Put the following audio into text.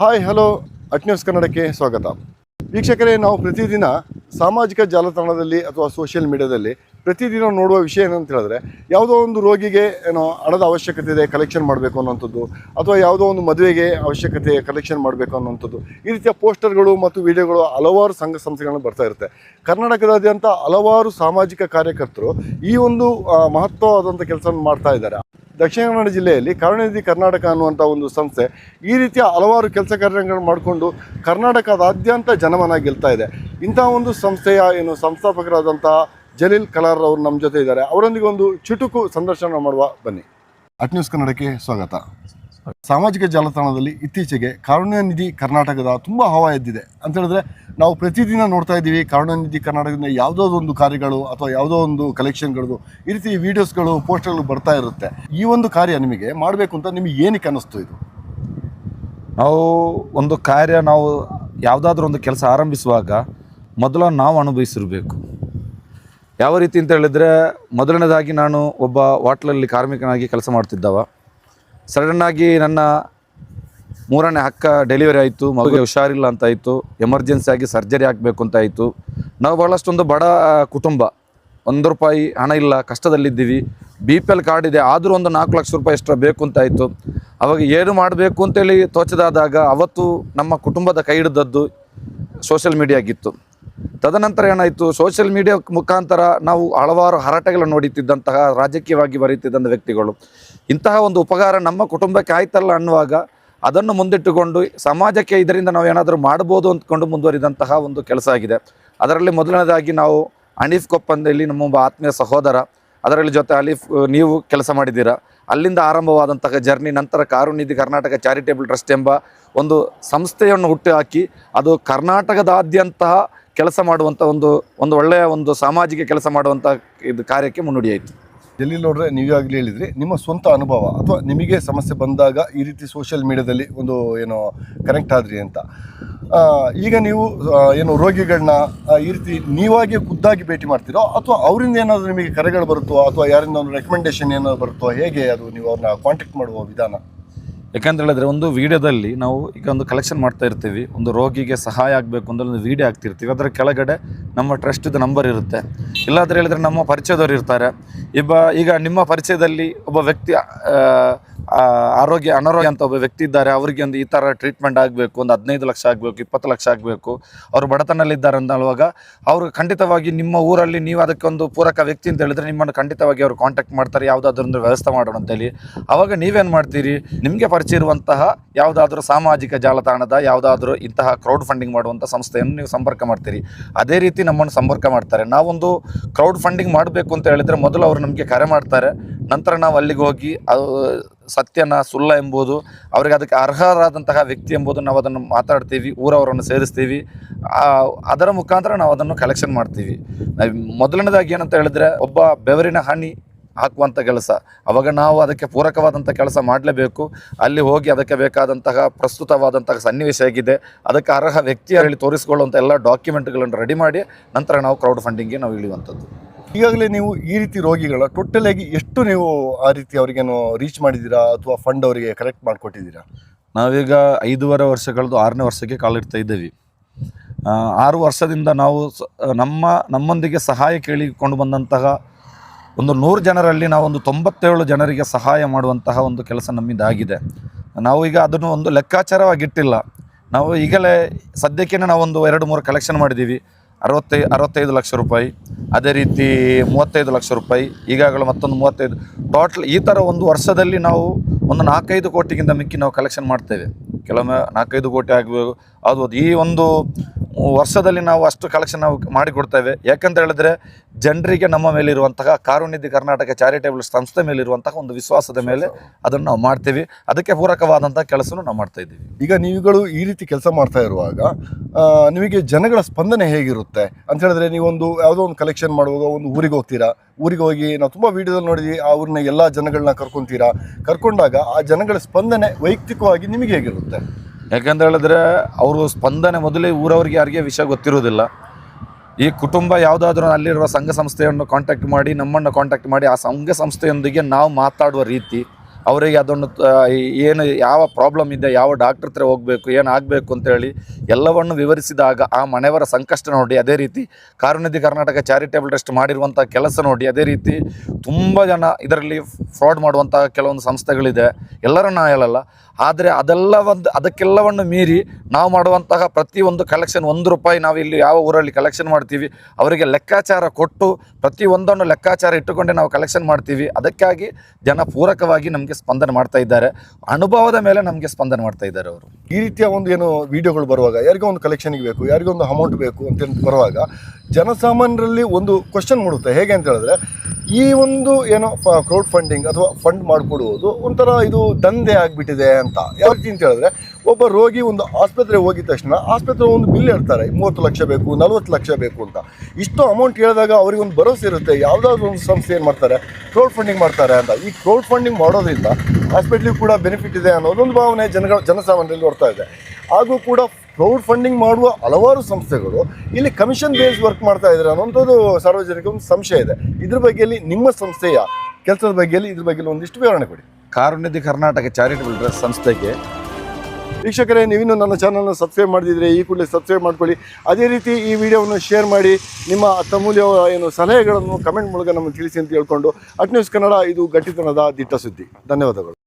Hi hello. At news ಕನ್ನಡಕ್ಕೆ ಸ್ವಾಗತ. ವೀಕ್ಷಕರೇ ನಾವು ಪ್ರತಿದಿನ ಸಾಮಾಜಿಕ ಜಾಲತಾಣದಲ್ಲಿ ಅಥವಾ ಸೋಷಿಯಲ್ ಮೀಡಿಯಾದಲ್ಲಿ ಪ್ರತಿದಿನ ನೋಡುವ ವಿಷಯ ಏನಂತ ಹೇಳಿದ್ರೆ, ಯಾವುದೋ ಒಂದು ರೋಗಿಗೆ, ಏನೋ, ಹಣದ ಅವಶ್ಯಕತೆ ಇದೆ ಕಲೆಕ್ಷನ್ ಮಾಡಬೇಕು ಅನ್ನೋಂಥದ್ದು ಅಥವಾ ಯಾವುದೋ ಒಂದು ಮದುವೆಗೆ ಅವಶ್ಯಕತೆ ಕಲೆಕ್ಷನ್ ಮಾಡಬೇಕು ಅನ್ನೋಂಥದ್ದು ಈ ರೀತಿಯ ಪೋಸ್ಟರ್ಗಳು ಮತ್ತು ವಿಡಿಯೋಗಳು ಹಲವಾರು ಸಂಘ ಸಂಸ್ಥೆಗಳನ್ನು ಬರ್ತಾ ಇರುತ್ತೆ. ಕರ್ನಾಟಕದಾದ್ಯಂತ ಹಲವಾರು ಸಾಮಾಜಿಕ ಕಾರ್ಯಕರ್ತರು ಈ ಒಂದು ಮಹತ್ವವಾದಂಥ ಕೆಲಸವನ್ನು ಮಾಡ್ತಾ ಇದ್ದಾರೆ. ದಕ್ಷಿಣ ಕನ್ನಡ ಜಿಲ್ಲೆಯಲ್ಲಿ ಕರುಣಾನಿಧಿ ಕರ್ನಾಟಕ ಅನ್ನುವಂಥ ಒಂದು ಸಂಸ್ಥೆ ಈ ರೀತಿಯ ಹಲವಾರು ಕೆಲಸ ಕಾರ್ಯಗಳನ್ನು ಮಾಡಿಕೊಂಡು ಕರ್ನಾಟಕದಾದ್ಯಂತ ಜನಮನ ಗೆಲ್ತಾ ಇದೆ. ಇಂಥ ಒಂದು ಸಂಸ್ಥೆಯ, ಏನು ಸಂಸ್ಥಾಪಕರಾದಂಥ ಜಲೀಲ್ ಕಲಾರ್ ಅವರು ನಮ್ಮ ಜೊತೆ ಇದ್ದಾರೆ. ಅವರೊಂದಿಗೆ ಒಂದು ಚುಟುಕು ಸಂದರ್ಶನ ಮಾಡುವ ಬನ್ನಿ. ಅಟ್ ನ್ಯೂಸ್ ಕನ್ನಡಕ್ಕೆ ಸ್ವಾಗತ. ಸಾಮಾಜಿಕ ಜಾಲತಾಣದಲ್ಲಿ ಇತ್ತೀಚೆಗೆ ಕಾರುಣ್ಯನಿಧಿ ಕರ್ನಾಟಕದ ತುಂಬ ಹವಾ ಎದ್ದಿದೆ. ಅಂತ ಹೇಳಿದ್ರೆ ನಾವು ಪ್ರತಿದಿನ ನೋಡ್ತಾ ಇದ್ದೀವಿ ಕಾರುಣ್ಯನಿಧಿ ಕರ್ನಾಟಕದಿಂದ ಯಾವುದೋ ಒಂದು ಕಾರ್ಯಗಳು ಅಥವಾ ಯಾವುದೋ ಒಂದು ಕಲೆಕ್ಷನ್ಗಳು ಈ ರೀತಿ ವಿಡಿಯೋಸ್ಗಳು ಪೋಸ್ಟ್ಗಳು ಬರ್ತಾ ಇರುತ್ತೆ. ಈ ಒಂದು ಕಾರ್ಯ ನಿಮಗೆ ಮಾಡಬೇಕು ಅಂತ ನಿಮಗೆ ಏನಕ್ಕೆ ಅನ್ನಿಸ್ತು ಇದು? ನಾವು ಒಂದು ಕಾರ್ಯ ನಾವು ಯಾವುದಾದ್ರೂ ಒಂದು ಕೆಲಸ ಆರಂಭಿಸುವಾಗ ಮೊದಲು ನಾವು ಅನುಭವಿಸಿರಬೇಕು. ಯಾವ ರೀತಿ ಅಂತ ಹೇಳಿದರೆ ಮೊದಲನೇದಾಗಿ ನಾನು ಒಬ್ಬ ವಾಟ್ಲಲ್ಲಿ ಕಾರ್ಮಿಕನಾಗಿ ಕೆಲಸ ಮಾಡ್ತಿದ್ದವ. ಸಡನ್ನಾಗಿ ನನ್ನ ಮೂರನೇ ಅಕ್ಕ ಡೆಲಿವರಿ ಆಯಿತು, ಮಗುಗೆ ಹುಷಾರಿಲ್ಲ ಅಂತ ಆಯಿತು, ಎಮರ್ಜೆನ್ಸಿ ಆಗಿ ಸರ್ಜರಿ ಆಗಬೇಕು ಅಂತ ಆಯಿತು. ನಾವು ಭಾಳಷ್ಟೊಂದು ಬಡ ಕುಟುಂಬ. ಒಂದು ರೂಪಾಯಿ ಹಣ ಇಲ್ಲ, ಕಷ್ಟದಲ್ಲಿದ್ದೀವಿ. ಬಿ ಪಿ ಎಲ್ ಕಾರ್ಡ್ ಇದೆ, ಆದರೂ ಒಂದು ನಾಲ್ಕು ಲಕ್ಷ ರೂಪಾಯಿ ಎಷ್ಟರ ಬೇಕು ಅಂತ ಆಯಿತು. ಅವಾಗ ಏನು ಮಾಡಬೇಕು ಅಂತೇಳಿ ತೋಚದಾದಾಗ ಅವತ್ತು ನಮ್ಮ ಕುಟುಂಬದ ಕೈ ಹಿಡಿದದ್ದು ಸೋಷಿಯಲ್ ಮೀಡಿಯಾಗಿತ್ತು. ತದನಂತರ ಏನಾಯಿತು? ಸೋಷಿಯಲ್ ಮೀಡಿಯಾ ಮುಖಾಂತರ ನಾವು ಹಲವಾರು ಹರಟೆಗಳನ್ನು ನೋಡುತ್ತಿದ್ದಂತಹ ರಾಜಕೀಯವಾಗಿ ಬರೀತಿದ್ದಂಥ ವ್ಯಕ್ತಿಗಳು. ಇಂತಹ ಒಂದು ಉಪಕಾರ ನಮ್ಮ ಕುಟುಂಬಕ್ಕೆ ಆಯ್ತಲ್ಲ ಅನ್ನುವಾಗ ಅದನ್ನು ಮುಂದಿಟ್ಟುಕೊಂಡು ಸಮಾಜಕ್ಕೆ ಇದರಿಂದ ನಾವು ಏನಾದರೂ ಮಾಡ್ಬೋದು ಅಂದ್ಕೊಂಡು ಮುಂದುವರಿದಂತಹ ಒಂದು ಕೆಲಸ ಆಗಿದೆ. ಅದರಲ್ಲಿ ಮೊದಲನೇದಾಗಿ ನಾವು ಅನೀಫ್ ಕೊಪ್ಪಂದಲ್ಲಿ ನಮ್ಮ ಒಬ್ಬ ಆತ್ಮೀಯ ಸಹೋದರ, ಅದರಲ್ಲಿ ಜೊತೆ ಅಲೀಫ್ ನೀವು ಕೆಲಸ ಮಾಡಿದ್ದೀರಾ? ಅಲ್ಲಿಂದ ಆರಂಭವಾದಂತಹ ಜರ್ನಿ, ನಂತರ ಕಾರುನಿಧಿ ಕರ್ನಾಟಕ ಚಾರಿಟೇಬಲ್ ಟ್ರಸ್ಟ್ ಎಂಬ ಒಂದು ಸಂಸ್ಥೆಯನ್ನು ಹುಟ್ಟುಹಾಕಿ ಅದು ಕರ್ನಾಟಕದಾದ್ಯಂತ ಕೆಲಸ ಮಾಡುವಂಥ ಒಂದು ಒಂದು ಒಳ್ಳೆಯ ಒಂದು ಸಾಮಾಜಿಕ ಕೆಲಸ ಮಾಡುವಂಥ ಇದು ಕಾರ್ಯಕ್ಕೆ ಮುನ್ನುಡಿಯಾಯಿತು ನೋಡಿದ್ರೆ ನೋಡ್ರೆ ನೀವಾಗಲೇ ಹೇಳಿದ್ರಿ, ನಿಮ್ಮ ಸ್ವಂತ ಅನುಭವ ಅಥವಾ ನಿಮಗೆ ಸಮಸ್ಯೆ ಬಂದಾಗ ಈ ರೀತಿ ಸೋಷಿಯಲ್ ಮೀಡಿಯಾದಲ್ಲಿ ಒಂದು ಏನು ಕನೆಕ್ಟ್ ಆದ್ರಿ ಅಂತ. ಈಗ ನೀವು ಏನು ರೋಗಿಗಳನ್ನ ಈ ರೀತಿ ನೀವಾಗಿ ಖುದ್ದಾಗಿ ಭೇಟಿ ಮಾಡ್ತೀರೋ ಅಥವಾ ಅವರಿಂದ ಏನಾದರೂ ನಿಮಗೆ ಕರೆಗಳು ಬರುತ್ತೋ ಅಥವಾ ಯಾರಿಂದ ಒಂದು ರೆಕಮೆಂಡೇಶನ್ ಏನಾದರೂ ಬರುತ್ತೋ ಹೇಗೆ ಅದು ನೀವು ಅವ್ರನ್ನ ಕಾಂಟ್ಯಾಕ್ಟ್ ಮಾಡುವ ವಿಧಾನ? ಯಾಕಂತ ಹೇಳಿದ್ರೆ ಒಂದು ವಿಡಿಯೋದಲ್ಲಿ ನಾವು ಈಗ ಒಂದು ಕಲೆಕ್ಷನ್ ಮಾಡ್ತಾ ಇರ್ತೀವಿ. ಒಂದು ರೋಗಿಗೆ ಸಹಾಯ ಆಗಬೇಕು ಅಂದ್ರೆ ಒಂದು ವಿಡಿಯೋ ಆಗ್ತಿರ್ತೀವಿ ಅದರ ಕೆಳಗಡೆ ನಮ್ಮ ಟ್ರಸ್ಟಿದ ನಂಬರ್ ಇರುತ್ತೆ. ಇಲ್ಲಾಂದ್ರೆ ಹೇಳಿದ್ರೆ ನಮ್ಮ ಪರಿಚಯದವ್ರು ಇರ್ತಾರೆ. ಇಬ್ಬ, ಈಗ ನಿಮ್ಮ ಪರಿಚಯದಲ್ಲಿ ಒಬ್ಬ ವ್ಯಕ್ತಿ ಆರೋಗ್ಯ, ಅನಾರೋಗ್ಯ ಅಂತ ಒಬ್ಬ ವ್ಯಕ್ತಿ ಇದ್ದಾರೆ. ಅವರಿಗೆ ಒಂದು ಈ ಥರ ಟ್ರೀಟ್ಮೆಂಟ್ ಆಗಬೇಕು. ಒಂದು ಹದಿನೈದು ಲಕ್ಷ ಆಗಬೇಕು, ಇಪ್ಪತ್ತು ಲಕ್ಷ ಆಗಬೇಕು. ಅವರು ಬಡತನಲ್ಲಿದ್ದಾರೆ ಅಂತ ಹೇಳುವಾಗ ಅವರು ಖಂಡಿತವಾಗಿ ನಿಮ್ಮ ಊರಲ್ಲಿ ನೀವು ಅದಕ್ಕೆ ಒಂದು ಪೂರಕ ವ್ಯಕ್ತಿ ಅಂತ ಹೇಳಿದ್ರೆ ನಿಮ್ಮನ್ನು ಖಂಡಿತವಾಗಿ ಅವರು ಕಾಂಟ್ಯಾಕ್ಟ್ ಮಾಡ್ತಾರೆ. ಯಾವುದಾದ್ರೊಂದು ವ್ಯವಸ್ಥೆ ಮಾಡೋಣ ಅಂತೇಳಿ ಅವಾಗ ನೀವೇನು ಮಾಡ್ತೀರಿ? ನಿಮಗೆ ಪರಿಚಯ ಇರುವಂತಹ ಯಾವುದಾದ್ರೂ ಸಾಮಾಜಿಕ ಜಾಲತಾಣದ, ಯಾವುದಾದ್ರೂ ಇಂತಹ ಕ್ರೌಡ್ ಫಂಡಿಂಗ್ ಮಾಡುವಂಥ ಸಂಸ್ಥೆಯನ್ನು ನೀವು ಸಂಪರ್ಕ ಮಾಡ್ತೀರಿ. ಅದೇ ರೀತಿ ನಮ್ಮನ್ನು ಸಂಪರ್ಕ ಮಾಡ್ತಾರೆ. ನಾವೊಂದು ಕ್ರೌಡ್ ಫಂಡಿಂಗ್ ಮಾಡಬೇಕು ಅಂತ ಹೇಳಿದರೆ ಮೊದಲು ಅವರು ನಮಗೆ ಕರೆ ಮಾಡ್ತಾರೆ. ನಂತರ ನಾವು ಅಲ್ಲಿಗೆ ಹೋಗಿ ಸತ್ಯನ, ಸುಳ್ಳ ಎಂಬುದು, ಅವರಿಗೆ ಅದಕ್ಕೆ ಅರ್ಹರಾದಂತಹ ವ್ಯಕ್ತಿ ಎಂಬುದು ನಾವು ಅದನ್ನು ಮಾತಾಡ್ತೀವಿ, ಊರವರನ್ನು ಸೇರಿಸ್ತೀವಿ. ಅದರ ಮುಖಾಂತರ ನಾವು ಅದನ್ನು ಕಲೆಕ್ಷನ್ ಮಾಡ್ತೀವಿ. ಮೊದಲನೇದಾಗಿ ಏನಂತ ಹೇಳಿದ್ರೆ, ಒಬ್ಬ ಬೆವರಿನ ಹನಿ ಹಾಕುವಂಥ ಕೆಲಸ. ಅವಾಗ ನಾವು ಅದಕ್ಕೆ ಪೂರಕವಾದಂಥ ಕೆಲಸ ಮಾಡಲೇಬೇಕು. ಅಲ್ಲಿ ಹೋಗಿ ಅದಕ್ಕೆ ಬೇಕಾದಂತಹ ಪ್ರಸ್ತುತವಾದಂತಹ ಸನ್ನಿವೇಶ ಹೇಗಿದೆ ಅದಕ್ಕೆ ಅರ್ಹ ವ್ಯಕ್ತಿ ಹೇಳಿ ತೋರಿಸಿಕೊಳ್ಳುವಂಥ ಎಲ್ಲ ಡಾಕ್ಯುಮೆಂಟ್ಗಳನ್ನು ರೆಡಿ ಮಾಡಿ ನಂತರ ನಾವು ಕ್ರೌಡ್ ಫಂಡಿಂಗ್ಗೆ ನಾವು ಇಳಿಯುವಂಥದ್ದು. ಈಗಾಗಲೇ ನೀವು ಈ ರೀತಿ ರೋಗಿಗಳ ಟೋಟಲ್ ಆಗಿ ಎಷ್ಟು ನೀವು ಆ ರೀತಿ ಅವರಿಗೇನು ರೀಚ್ ಮಾಡಿದ್ದೀರಾ ಅಥವಾ ಫಂಡ್ ಅವರಿಗೆ ಕಲೆಕ್ಟ್ ಮಾಡಿಕೊಟ್ಟಿದ್ದೀರಾ? ನಾವೀಗ ಐದೂವರೆ ವರ್ಷಗಳದ್ದು ಆರನೇ ವರ್ಷಕ್ಕೆ ಕಾಲಿಡ್ತಾ ಇದ್ದೀವಿ. ಆ, ಆರು ವರ್ಷದಿಂದ ನಾವು ಸ- ನಮ್ಮ ನಮ್ಮೊಂದಿಗೆ ಸಹಾಯ ಕೇಳಿಕೊಂಡು ಬಂದಂತಹ ಒಂದು ನೂರು ಜನರಲ್ಲಿ ನಾವು ಒಂದು ತೊಂಬತ್ತೇಳು ಜನರಿಗೆ ಸಹಾಯ ಮಾಡುವಂತಹ ಒಂದು ಕೆಲಸ ನಮ್ಮಿಂದ ಆಗಿದೆ. ನಾವು ಈಗ ಅದನ್ನು ಒಂದು ಲೆಕ್ಕಾಚಾರವಾಗಿಟ್ಟಿಲ್ಲ ನಾವು ಈಗಲೇ ಸದ್ಯಕ್ಕೆ ನಾವು ಒಂದು ಎರಡು ಮೂರು ಕಲೆಕ್ಷನ್ ಮಾಡಿದ್ದೀವಿ. ಅರವತ್ತೈ, ಅರವತ್ತೈದು ಲಕ್ಷ ರೂಪಾಯಿ, ಅದೇ ರೀತಿ ಮೂವತ್ತೈದು ಲಕ್ಷ ರೂಪಾಯಿ, ಈಗಾಗಲೇ ಮತ್ತೊಂದು ಮೂವತ್ತೈದು ಟೋಟಲ್ ಈ ಥರ ಒಂದು ವರ್ಷದಲ್ಲಿ ನಾವು ಒಂದು ನಾಲ್ಕೈದು ಕೋಟಿಗಿಂತ ಮಿಕ್ಕಿ ನಾವು ಕಲೆಕ್ಷನ್ ಮಾಡ್ತೇವೆ. ಕೆಲವೊಮ್ಮೆ ನಾಲ್ಕೈದು ಕೋಟಿ ಆಗಬೇಕು ಅದು ಈ ಒಂದು ವರ್ಷದಲ್ಲಿ ನಾವು ಅಷ್ಟು ಕಲೆಕ್ಷನ್ ನಾವು ಮಾಡಿಕೊಡ್ತೇವೆ ಯಾಕಂತ ಹೇಳಿದ್ರೆ ಜನರಿಗೆ ನಮ್ಮ ಮೇಲಿರುವಂತಹ ಕಾರುಣ್ಯದಿ ಕರ್ನಾಟಕ ಚಾರಿಟೇಬಲ್ ಸಂಸ್ಥೆ ಮೇಲಿರುವಂತಹ ಒಂದು ವಿಶ್ವಾಸದ ಮೇಲೆ ಅದನ್ನು ನಾವು ಮಾಡ್ತೀವಿ. ಅದಕ್ಕೆ ಪೂರಕವಾದಂತಹ ಕೆಲಸನೂ ನಾವು ಮಾಡ್ತಾ ಇದ್ದೀವಿ. ಈಗ ನೀವುಗಳು ಈ ರೀತಿ ಕೆಲಸ ಮಾಡ್ತಾ ಇರುವಾಗ ನಿಮಗೆ ಜನಗಳ ಸ್ಪಂದನೆ ಹೇಗಿರುತ್ತೆ? ಅಂತ ಹೇಳಿದ್ರೆ ನೀವೊಂದು ಯಾವುದೋ ಒಂದು ಕಲೆಕ್ಷನ್ ಮಾಡುವಾಗ ಒಂದು ಊರಿಗೆ ಹೋಗ್ತೀರಾ? ಊರಿಗೆ ಹೋಗಿ ನಾವು ತುಂಬ ವಿಡಿಯೋದಲ್ಲಿ ನೋಡಿದ್ವಿ ಆ ಊರಿನ ಎಲ್ಲ ಜನಗಳನ್ನ ಕರ್ಕೊತೀರಾ? ಕರ್ಕೊಂಡಾಗ ಆ ಜನಗಳ ಸ್ಪಂದನೆ ವೈಯಕ್ತಿಕವಾಗಿ ನಿಮಗೆ ಹೇಗಿರುತ್ತೆ? ಯಾಕಂತ ಹೇಳಿದ್ರೆ ಅವರು ಸ್ಪಂದನೆ ಮೊದಲೇ ಊರವರಿಗೆ ಯಾರಿಗೆ ವಿಷಯ ಗೊತ್ತಿರೋದಿಲ್ಲ. ಈ ಕುಟುಂಬ ಯಾವುದಾದ್ರೂ ಅಲ್ಲಿರುವ ಸಂಘ ಸಂಸ್ಥೆಯನ್ನು ಕಾಂಟ್ಯಾಕ್ಟ್ ಮಾಡಿ, ನಮ್ಮನ್ನು ಕಾಂಟ್ಯಾಕ್ಟ್ ಮಾಡಿ, ಆ ಸಂಘ ಸಂಸ್ಥೆಯೊಂದಿಗೆ ನಾವು ಮಾತಾಡುವ ರೀತಿ, ಅವರಿಗೆ ಅದನ್ನು ಏನು ಯಾವ ಪ್ರಾಬ್ಲಮ್ ಇದೆ, ಯಾವ ಡಾಕ್ಟ್ರ್ ಹತ್ರ ಹೋಗಬೇಕು, ಏನು ಆಗಬೇಕು ಅಂತೇಳಿ ಎಲ್ಲವನ್ನು ವಿವರಿಸಿದಾಗ ಆ ಮನೆಯವರ ಸಂಕಷ್ಟ ನೋಡಿ, ಅದೇ ರೀತಿ ಕಾರುನಿಧಿ ಕರ್ನಾಟಕ ಚಾರಿಟೇಬಲ್ ಟ್ರಸ್ಟ್ ಮಾಡಿರುವಂಥ ಕೆಲಸ ನೋಡಿ, ಅದೇ ರೀತಿ ತುಂಬ ಜನ ಇದರಲ್ಲಿ ಫ್ರಾಡ್ ಮಾಡುವಂಥ ಕೆಲವೊಂದು ಸಂಸ್ಥೆಗಳಿದೆ. ಎಲ್ಲರನ್ನ ಹೇಳಲ್ಲ ಆದರೆ ಅದೆಲ್ಲ ಒಂದು ಅದಕ್ಕೆಲ್ಲವನ್ನು ಮೀರಿ ನಾವು ಮಾಡುವಂತಹ ಪ್ರತಿಯೊಂದು ಕಲೆಕ್ಷನ್ ಒಂದು ರೂಪಾಯಿ ನಾವು ಇಲ್ಲಿ ಯಾವ ಊರಲ್ಲಿ ಕಲೆಕ್ಷನ್ ಮಾಡ್ತೀವಿ, ಅವರಿಗೆ ಲೆಕ್ಕಾಚಾರ ಕೊಟ್ಟು ಪ್ರತಿ ಒಂದನ್ನು ಲೆಕ್ಕಾಚಾರ ಇಟ್ಟುಕೊಂಡೇ ನಾವು ಕಲೆಕ್ಷನ್ ಮಾಡ್ತೀವಿ. ಅದಕ್ಕಾಗಿ ಜನ ಪೂರಕವಾಗಿ ನಮಗೆ ಸ್ಪಂದನೆ ಮಾಡ್ತಾ ಇದ್ದಾರೆ. ಅನುಭವದ ಮೇಲೆ ನಮಗೆ ಸ್ಪಂದನೆ ಮಾಡ್ತಾ ಇದ್ದಾರೆ ಅವರು. ಈ ರೀತಿಯ ಒಂದು ಏನು ವಿಡಿಯೋಗಳು ಬರುವಾಗ, ಯಾರಿಗೋ ಒಂದು ಕಲೆಕ್ಷನ್ಗೆ ಬೇಕು, ಯಾರಿಗೋ ಒಂದು ಅಮೌಂಟ್ ಬೇಕು ಅಂತ ಬರುವಾಗ ಜನಸಾಮಾನ್ಯರಲ್ಲಿ ಒಂದು ಕ್ವಶನ್ ಮೂಡುತ್ತೆ. ಹೇಗೆ ಅಂತ ಹೇಳಿದ್ರೆ, ಈ ಒಂದು ಏನೋ ಕ್ರೌಡ್ ಫಂಡಿಂಗ್ ಅಥವಾ ಫಂಡ್ ಮಾಡಿಕೊಡುವುದು ಒಂಥರ ಇದು ದಂಧೆ ಆಗಿಬಿಟ್ಟಿದೆ ಅಂತ. ಯಾವ ರೀತಿ ಅಂತ ಹೇಳಿದ್ರೆ, ಒಬ್ಬ ರೋಗಿ ಒಂದು ಆಸ್ಪತ್ರೆಗೆ ಹೋಗಿದ ತಕ್ಷಣ ಆಸ್ಪತ್ರೆ ಒಂದು ಬಿಲ್ ಹೇಳ್ತಾರೆ. ಮೂವತ್ತು ಲಕ್ಷ ಬೇಕು, ನಲ್ವತ್ತು ಲಕ್ಷ ಬೇಕು ಅಂತ. ಇಷ್ಟು ಅಮೌಂಟ್ ಹೇಳಿದಾಗ ಅವ್ರಿಗೆ ಒಂದು ಭರವಸೆ ಇರುತ್ತೆ. ಯಾವುದಾದ್ರು ಒಂದು ಸಂಸ್ಥೆ ಏನು ಮಾಡ್ತಾರೆ ಕ್ರೌಡ್ ಫಂಡಿಂಗ್ ಮಾಡ್ತಾರೆ ಅಂತ. ಈ ಕ್ರೌಡ್ ಫಂಡಿಂಗ್ ಮಾಡೋದ್ರಿಂದ ಹಾಸ್ಪಿಟ್ಲಿಗೆ ಕೂಡ ಬೆನಿಫಿಟ್ ಇದೆ ಅನ್ನೋದೊಂದು ಭಾವನೆ ಜನಗಳ, ಜನಸಾಮಾನ್ಯರಲ್ಲಿ ಬರ್ತಾ ಇದೆ. ಹಾಗೂ ಕೂಡ ಕ್ರೌಡ್ ಫಂಡಿಂಗ್ ಮಾಡುವ ಹಲವಾರು ಸಂಸ್ಥೆಗಳು ಇಲ್ಲಿ ಕಮಿಷನ್ ಬೇಸ್ ವರ್ಕ್ ಮಾಡ್ತಾ ಇದ್ದಾರೆ ಅನ್ನೋಂಥದ್ದು ಸಾರ್ವಜನಿಕ ಒಂದು ಸಂಶಯ ಇದೆ. ಇದ್ರ ಬಗ್ಗೆಯಲ್ಲಿ ನಿಮ್ಮ ಸಂಸ್ಥೆಯ ಕೆಲಸದ ಬಗ್ಗೆಯಲ್ಲಿ ಇದ್ರ ಬಗ್ಗೆ ಒಂದಿಷ್ಟು ವಿವರಣೆ ಕೊಡಿ. ಕಾರುಣ್ಯದಿ ಕರ್ನಾಟಕ ಚಾರಿಟಬಲ್ ಟ್ರಸ್ಟ್ ಸಂಸ್ಥೆಗೆ ವೀಕ್ಷಕರೇ ನೀವಿನ್ನು ನನ್ನ ಚಾನಲ್ನ ಸಬ್ಸ್ಕ್ರೈಬ್ ಮಾಡಿದ್ರೆ ಈ ಕೂಡಲೇ ಸಬ್ಸ್ಕ್ರೈಬ್ ಮಾಡ್ಕೊಳ್ಳಿ. ಅದೇ ರೀತಿ ಈ ವಿಡಿಯೋವನ್ನು ಶೇರ್ ಮಾಡಿ ನಿಮ್ಮ ಅಮೂಲ್ಯ ಏನು ಸಲಹೆಗಳನ್ನು ಕಮೆಂಟ್ ಮೂಲಕ ನಮಗೆ ತಿಳಿಸಿ ಅಂತ ಹೇಳ್ಕೊಂಡು ಅಟ್ ನ್ಯೂಸ್ ಕನ್ನಡ ಇದು ಗಟ್ಟಿತನದ ದಿಟ್ಟ ಸುದ್ದಿ ಧನ್ಯವಾದಗಳು.